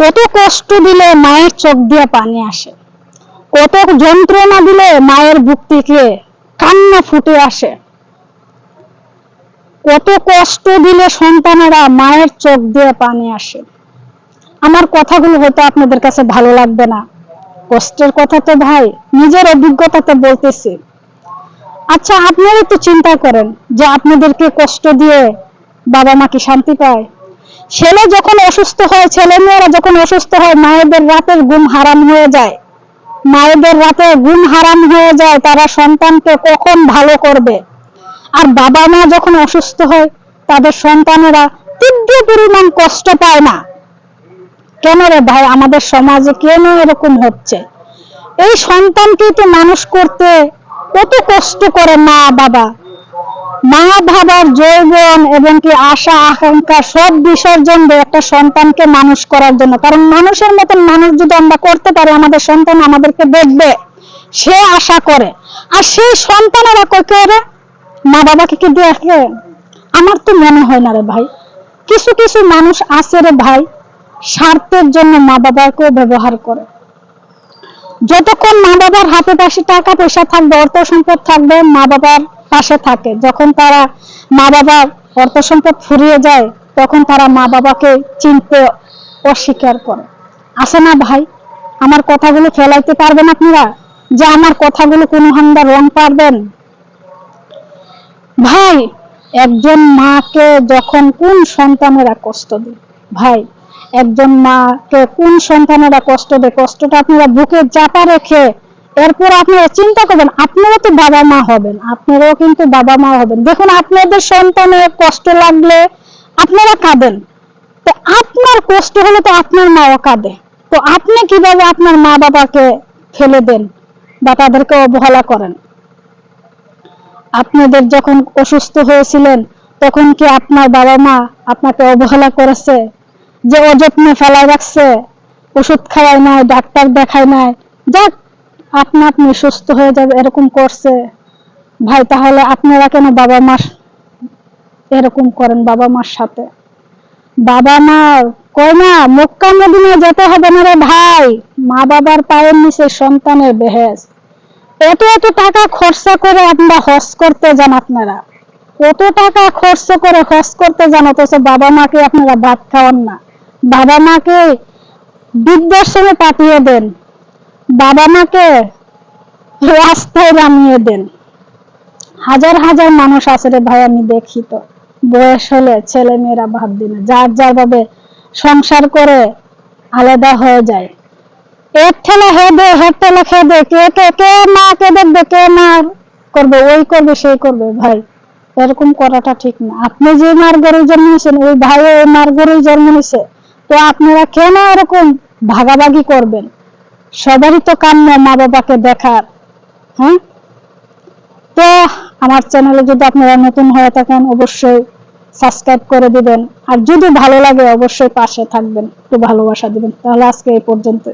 কত কষ্ট দিলে মায়ের চোখ দিয়ে পানি আসে? কত যন্ত্রণা দিলে মায়ের বুক থেকে কান্না ফুটে আসে? কত কষ্ট দিলে সন্তানেরা মায়ের চোখ দিয়ে পানি আসে? আমার কথাগুলো হয়তো আপনাদের কাছে ভালো লাগবে না। কষ্টের কথা তো ভাই, নিজের অভিজ্ঞতাতে বলতেছি। আচ্ছা আপনারা একটু চিন্তা করেন যে আপনাদেরকে কষ্ট দিয়ে বাবা মা কি শান্তি পায়? ছেলে যখন অসুস্থ হয়, ছেলে মেয়েরা যখন অসুস্থ হয়, মায়েদের রাতের ঘুম হারাম হয়ে যায়। মায়েদের রাতে ঘুম হারাম হয়ে যায়, তারা সন্তানকে কখন ভালো করবে? আর বাবা মা যখন অসুস্থ হয়, তাদের সন্তানেরা তীব্র পরিমাণ কষ্ট পায় না। কেন রে ভাই, আমাদের সমাজে কেন এরকম হচ্ছে? এই সন্তানকে তো মানুষ করতে কত কষ্ট করে মা, বাবা। মা বাবার যৌবন এবং কি আশা, আকাঙ্ক্ষা সব বিসর্জন দেয় একটা সন্তানকে মানুষ করার জন্য। কারণ মানুষের মতন মানুষ যদি আমরা করতে পারি, আমাদের সন্তান আমাদেরকে দেখবে, সে আশা করে। আর সেই সন্তানেরা কই করে মা বাবাকে কি দেখে? আমার তো মনে হয় না রে ভাই। কিছু কিছু মানুষ আছে রে ভাই, স্বার্থের জন্য মা বাবাকেও ব্যবহার করে। যতক্ষণ মা বাবার হাতে পাশে টাকা, পয়সা থাকবে, অর্থ সম্পদ থাকবে মা বাবার পাশে থাকে। যখন তারা মা বাবার অর্থ সম্পদ ফুরিয়ে যায়, তখন তারা মা বাবাকে চিনতে অস্বীকার করে। আসে না ভাই? আমার কথাগুলো ফেলাইতে পারবেন আপনারা? যে আমার কথাগুলো কোনো হান্দা রং পারবেন? ভাই, একজন মাকে যখন কোন সন্তানেরা কষ্ট দেয়? ভাই একজন মাকে কোন সন্তানেরা কষ্ট দেয়? কষ্টটা আপনারা বুকে চাপা রেখে এরপর আপনারা চিন্তা করবেন, আপনারা তো বাবা মা হবেন, আপনারাও কিন্তু বাবা মা হবেন। দেখুন, আপনাদের সন্তানের কষ্ট লাগলে আপনারা কাঁদেন। তো আপনার কষ্ট হলে তো আপনার মাও কাঁদে। তো আপনি কীভাবে আপনার মা বাবাকে ফেলে দেন বা তাদেরকে অবহেলা করেন? আপনাদের যখন অসুস্থ হয়েছিলেন, তখন কি আপনার বাবা মা আপনাকে অবহেলা করেছে? যে অযত্নে ফেলায় রাখছে, ওষুধ খাওয়ায় নাই, ডাক্তার দেখায় নাই। যাক, আপনা আপনি সুস্থ হয়ে যাবে, এরকম করছে। ভাই, তাহলে আপনারা কেন বাবা মা এরকম করেন বাবা মার সাথে? বাবা মা কয় না মক্কা মদিনা যেতে হবে না রে ভাই। মা বাবার পায়ের নিচে সন্তানের বেহেস এত এত টাকা খরচা করে আপনারা হজ করতে যান আপনারা। কত টাকা খরচ করে হজ করতে যান, অথচ বাবা মাকে আপনারা ভাত খাওয়ান না। বাবা মাকে বৃদ্ধাশ্রমে পাঠিয়ে দেন। বাবা মাকে রাস্তায় নামিয়ে দেন। হাজার হাজার মানুষ আছে রে ভাই, আমি দেখি তো। বয়স হলে ছেলে মেয়েরা ভাত দিন যার যার ভাবে সংসার করে আলাদা হয়ে যায়। এর ঠেলা হে দে হের ঠেলা খেয়ে দে কে কে কে মা কে দেখবে, কে মা করবে, ওই করবে, সেই করবে, ভাই। এরকম করাটা ঠিক না। আপনি যে মার জন্ম নিয়েছেন, ওই ভাই ওই মার জন্ম নিয়েছে। তো আপনারা কেন এরকম ভাগাভাগি করবেন? সবারই তো কাম্য মা বাবাকে দেখার হ্যাঁ? তো আমার চ্যানেলে যদি আপনারা নতুন হয়ে থাকেন, অবশ্যই সাবস্ক্রাইব করে দিবেন। আর যদি ভালো লাগে, অবশ্যই পাশে থাকবেন। একটু ভালোবাসা দিবেন। তাহলে আজকে এই পর্যন্ত